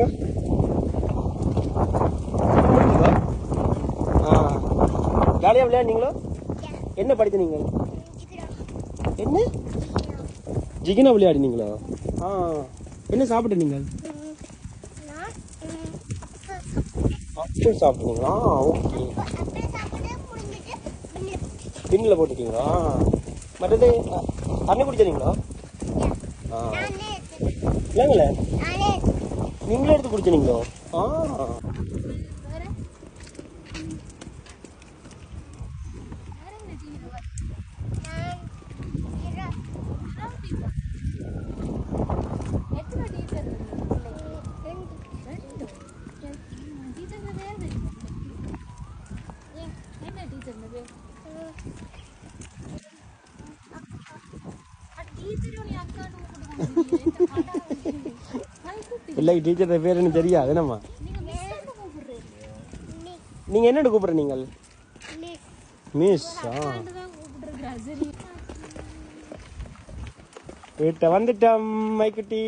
இல்லை முடிஞ்சுதா ஆ. ஜாலியாக விளையாடுனீங்களோ? என்ன படித்தீங்க? என்ன? ஜிகினா விளையாடினீங்களா? ஆ. என்ன சாப்பிட்ட நீங்கள் அப்பளம் சாப்பிட்டீங்களா ஓகே. பின்னில் போட்டுட்டீங்களா? மற்றது தண்ணி குடிச்சீங்களா ஆ. இல்லைங்களே நீங்களே எடுத்து குடிச்சீங்களோ ஆ எத்தனை டீச்சர் டீச்சர் இல்லை டீச்சர் பேர் என்ன தெரியாது. என்னம்மா? நீங்க மிஸ் என்னென்னு கூப்பிடுற நீங்கள்? மிஸ் வீட்டை வந்துட்டோம் மைக்குட்டி.